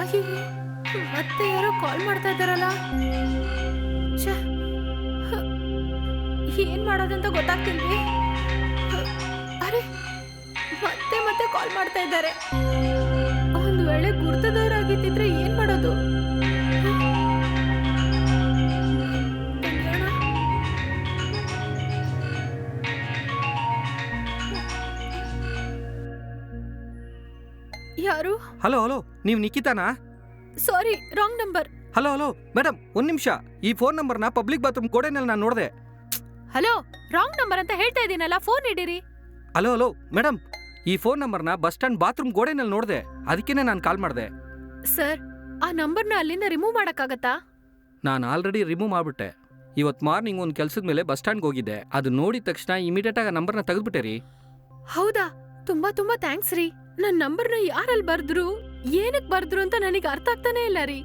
ಅಯ್ಯೋ, ಮತ್ತೆ ಯಾರೋ ಕಾಲ್ ಮಾಡ್ತಾ ಇದ್ದಾರಲ್ಲ? ಏನ್ ಮಾಡೋದಂತ ಗೊತ್ತಾಗ್ತಿಲ್ವಿ? ಅರೆ, ಮತ್ತೆ ಮತ್ತೆ ಕಾಲ್ ಮಾಡ್ತಾ ಇದ್ದಾರೆ. ಒಂದ್ ವೇಳೆ ಗುರ್ತದವರಾಗಿದ್ದಿದ್ರೆ ಏನ್ ಮಾಡೋದು? ಯಾರು? ಹಲೋ ಹಲೋ ನೀವು ನಿಖಿತಾನಾ? Sorry wrong number. Hello hello madam ಒಂದ್ ನಿಮಿಷ. ಈ ಫೋನ್ ನಂಬರ್ನ ಪಬ್ಲಿಕ್ ಬಾತ್ರೂಮ್ ಗೋಡೆನಲ್ಲಿ ನಾನು ನೋಡಿದೆ. ಹಲೋ ರಾಂಗ್ ನಂಬರ್ ಅಂತ ಹೇಳ್ತಾ ಇದೀನಲ್ಲ ಫೋನ್ ಇಡೀರಿ ಹಲೋ ಹಲೋ ಮೇಡಮ್ ಈ ಫೋನ್ ನಂಬರ್ನ ಬಸ್ ಸ್ಟ್ಯಾಂಡ್ ಬಾತ್ರೂಮ್ ಗೋಡೆನಲ್ಲಿ ನೋಡಿದೆ. ಅದಕ್ಕೇನೆ ನಾನು ಕಾಲ್ ಮಾಡಿದೆ. ಸರ್ ಆ ನಂಬರ್ನ ಅಲ್ಲಿಂದ ರಿಮೂವ್ ಮಾಡಕ್ಕಾಗತ್ತಾ? ನಾನು ಆಲ್ರೆಡಿ ರಿಮೂವ್ ಮಾಡ್ಬಿಟ್ಟೆ. ಇವತ್ತು ಮಾರ್ನಿಂಗ್ ಒಂದು ಕೆಲಸದ ಮೇಲೆ ಬಸ್ ಸ್ಟ್ಯಾಂಡ್ಗೆ ಹೋಗಿದ್ದೆ. ಅದು ನೋಡಿದ ತಕ್ಷಣ ಇಮಿಡಿಯೇಟ್ ಆಗಿ ಆ ನಂಬರ್ನ ತೆಗೆದ್ಬಿಟ್ಟೆ ರೀ. ಹೌದಾ? ತುಂಬಾ ತುಂಬಾ ಥ್ಯಾಂಕ್ಸ್ ರೀ. ನನ್ ನಂಬರ್ನ ಯಾರಲ್ಲಿ ಬರ್ದ್ರು, ಏನಕ್ ಬರ್ದ್ರು ಅಂತ ನನಗೆ ಅರ್ಥ ಆಗ್ತಾನೆ ಇಲ್ಲ ರೀ.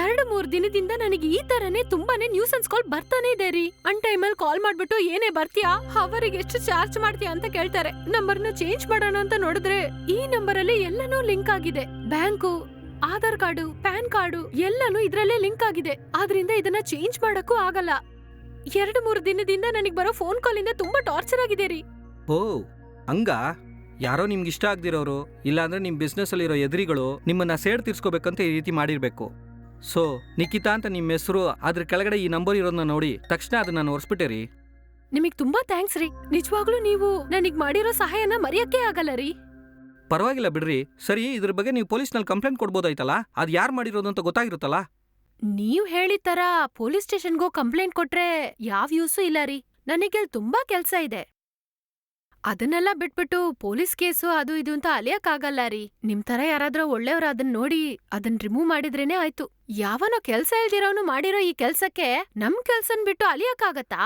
ಎರಡು ಮೂರು ದಿನದಿಂದ ನನಗೆ ಈ ತರನೇ ತುಂಬಾನೇ ನ್ಯೂಸನ್ಸ್ ಕಾಲ್ ಬರ್ತಾನೆ ಇದೆ ರೀ. ಅನ್ ಟೈಮಲ್ಲಿ ಕಾಲ್ ಮಾಡ್ಬಿಟ್ಟು, ಏನೇ ಬರ್ತೀಯಾ? ಅವರಿಗೆ ಎಷ್ಟು ಚಾರ್ಜ್ ಮಾಡ್ತೀಯಾ ಅಂತ ಕೇಳ್ತಾರೆ. ನಂಬರ್ನ ಚೇಂಜ್ ಮಾಡೋಣ ಅಂತ ನೋಡಿದ್ರೆ, ಈ ನಂಬರ್ ಅಲ್ಲಿ ಎಲ್ಲಾನು ಲಿಂಕ್ ಆಗಿದೆ. Bank, Aadhaar card, PAN card, ಎಲ್ಲಾನು ಇದ್ರಲ್ಲೇ ಲಿಂಕ್ ಆಗಿದೆ. ಆದ್ರಿಂದ ಇದನ್ನ ಚೇಂಜ್ ಮಾಡಕ್ಕೂ ಆಗಲ್ಲ. ಎರಡು ಮೂರು ದಿನದಿಂದ ನನಗೆ ಬರೋ ಫೋನ್ ಕಾಲಿಂದ ತುಂಬಾ ಟಾರ್ಚರ್ ಆಗಿದೆ ರೀ. ಓ, ಹಂಗ? ಯಾರೋ ನಿಮ್ಗೆ ಇಷ್ಟ ಆಗದಿರೋರು ಇಲ್ಲಾಂದ್ರೆ ನಿಮ್ಮ ಬಿಸ್ನೆಸ್ಸಲ್ಲಿರೋ ಎದುರಿಗಳು ನಿಮ್ಮನ್ನ ಸೇಡ್ ತೀರ್ಸ್ಕೋಬೇಕಂತ ಈ ರೀತಿ ಮಾಡಿರಬೇಕು. ಸೊ ನಿಖಿತಾ ಅಂತ ನಿಮ್ಮ ಹೆಸರು ಅದ್ರ ಕೆಳಗಡೆ ಈ ನಂಬರ್ ಇರೋದನ್ನ ನೋಡಿ ತಕ್ಷಣ ಅದನ್ನ ನಾನು ಒರೆಸ್ಬಿಟ್ಟೆ ರೀ ನಿಮಗ್ ತುಂಬಾ ಥ್ಯಾಂಕ್ಸ್ ರೀ. ನಿಜವಾಗ್ಲೂ ನೀವು ನನಗ್ ಮಾಡಿರೋ ಸಹಾಯನ ಮರೆಯಕ್ಕೆ ಆಗಲ್ಲ ರೀ. ಪರವಾಗಿಲ್ಲ ಬಿಡ್ರಿ. ಸರಿ ಇದ್ರ ಬಗ್ಗೆ ನೀವು ಪೊಲೀಸ್ನಲ್ಲಿ ಕಂಪ್ಲೇಂಟ್ ಕೊಡ್ಬೋದಾಯ್ತಲ್ಲ? ಅದು ಯಾರ್ ಮಾಡಿರೋದು ಅಂತ ಗೊತ್ತಾಗಿರುತ್ತಲ್ಲ? ನೀವ್ ಹೇಳಿದ ತರ ಪೊಲೀಸ್ ಸ್ಟೇಷನ್ಗೂ ಕಂಪ್ಲೇಂಟ್ ಕೊಟ್ರೆ ಯಾವ ಯೂಸು ಇಲ್ಲ ರೀ. ನನಗೆ ಅಲ್ಲಿ ತುಂಬಾ ಕೆಲ್ಸ ಇದೆ. ಅದನ್ನೆಲ್ಲ ಬಿಟ್ಬಿಟ್ಟು ಪೊಲೀಸ್ ಕೇಸು ಅದು ಇದು ಅಂತ ಅಲಿಯಕ್ಕಾಗಲ್ಲ ರೀ. ನಿಮ್ ತರ ಯಾರಾದ್ರೂ ಒಳ್ಳೆಯವ್ರ ಅದನ್ ನೋಡಿ ಅದನ್ ರಿಮೂವ್ ಮಾಡಿದ್ರೇನೆ ಆಯ್ತು. ಯಾವನೋ ಕೆಲ್ಸ ಇಲ್ದಿರೋನು ಮಾಡಿರೋ ಈ ಕೆಲ್ಸಕ್ಕೆ ನಮ್ ಕೆಲ್ಸನ್ ಬಿಟ್ಟು ಅಲಿಯಕ್ಕಾಗತ್ತಾ?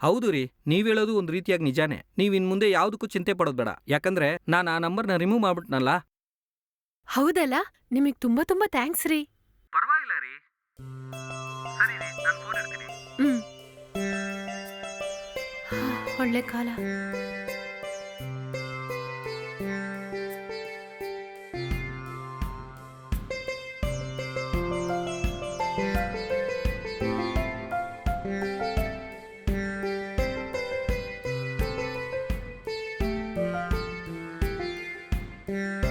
ಹೌದು ರೀ ನೀವು ಹೇಳೋದು ಒಂದ್ ರೀತಿಯಾಗಿ ನಿಜಾನೇ. ನೀವ್ ಇನ್ನು ಮುಂದೆ ಯಾವುದಕ್ಕೂ ಚಿಂತೆ ಪಡೋದ್ ಬೇಡ. ಯಾಕಂದ್ರೆ ನಾನು ಆ ನಂಬರ್ನ ರಿಮೂವ್ ಮಾಡ್ಬಿಟ್ನಲ್ಲ? ಹೌದಲ್ಲ ನಿಮಗ್ ತುಂಬಾ ತುಂಬಾ ಥ್ಯಾಂಕ್ಸ್ ರೀ. ಪರವಾಗಿಲ್ಲ ರೀ. ಸರಿ ರೀ ನಾನು ಫೋನ್ ಇಡ್ತೀನಿ. ಹ್ಮ್. ಒಳ್ಳೆ ಕಾಲ. Yeah.